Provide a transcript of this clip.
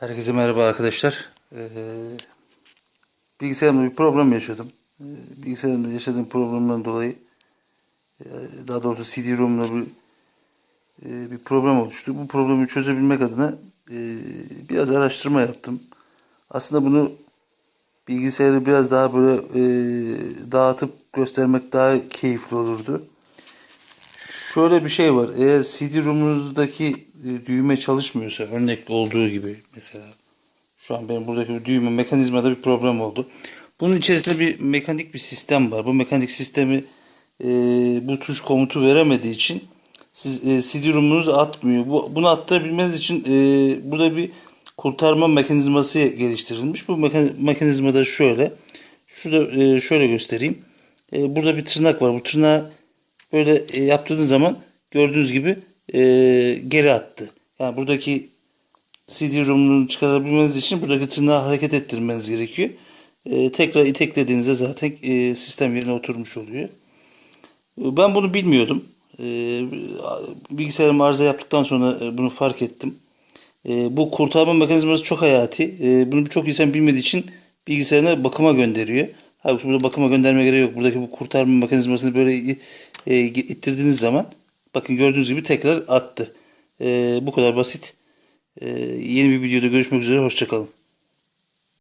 Herkese merhaba arkadaşlar. Ee, bilgisayarımda bir problem yaşadım. Ee, bilgisayarımda yaşadığım problemden dolayı e, daha doğrusu CD-ROM'la bir e, bir problem oluştu. Bu problemi çözebilmek adına e, biraz araştırma yaptım. Aslında bunu bilgisayarı biraz daha böyle dağıtıp göstermek daha keyifli olurdu. Şöyle bir şey var. Eğer CD-ROM'unuzdaki e, düğme çalışmıyorsa örnek olduğu gibi mesela şu an benim buradaki düğme mekanizmada bir problem oldu. Bunun içerisinde bir mekanik bir sistem var. Bu mekanik sistemi e, bu tuş komutu veremediği için siz e, CD-ROM'unuzu atmıyor. Bu, bunu attırabilmeniz için e, burada bir kurtarma mekanizması geliştirilmiş. Bu mekan- mekanizma da şöyle. Şurada e, şöyle göstereyim. E, burada bir tırnak var. Bu tırnağı böyle yaptığınız zaman gördüğünüz gibi e, geri attı. Yani buradaki CD-ROM'unu çıkarabilmeniz için buradaki tırnağı hareket ettirmeniz gerekiyor. E, tekrar iteklediğinizde zaten e, sistem yerine oturmuş oluyor. E, Ben bunu bilmiyordum. E, bilgisayarım arıza yaptıktan sonra e, bunu fark ettim. E, bu kurtarma mekanizması çok hayati. E, bunu birçok insan bilmediği için bilgisayarına bakıma gönderiyor. Halbuki burada bakıma gönderme gereği yok. Buradaki bu kurtarma mekanizmasını böyle e, ittirdiğiniz zaman bakın gördüğünüz gibi tekrar attı. E, bu kadar basit. E, yeni bir videoda görüşmek üzere. Hoşçakalın.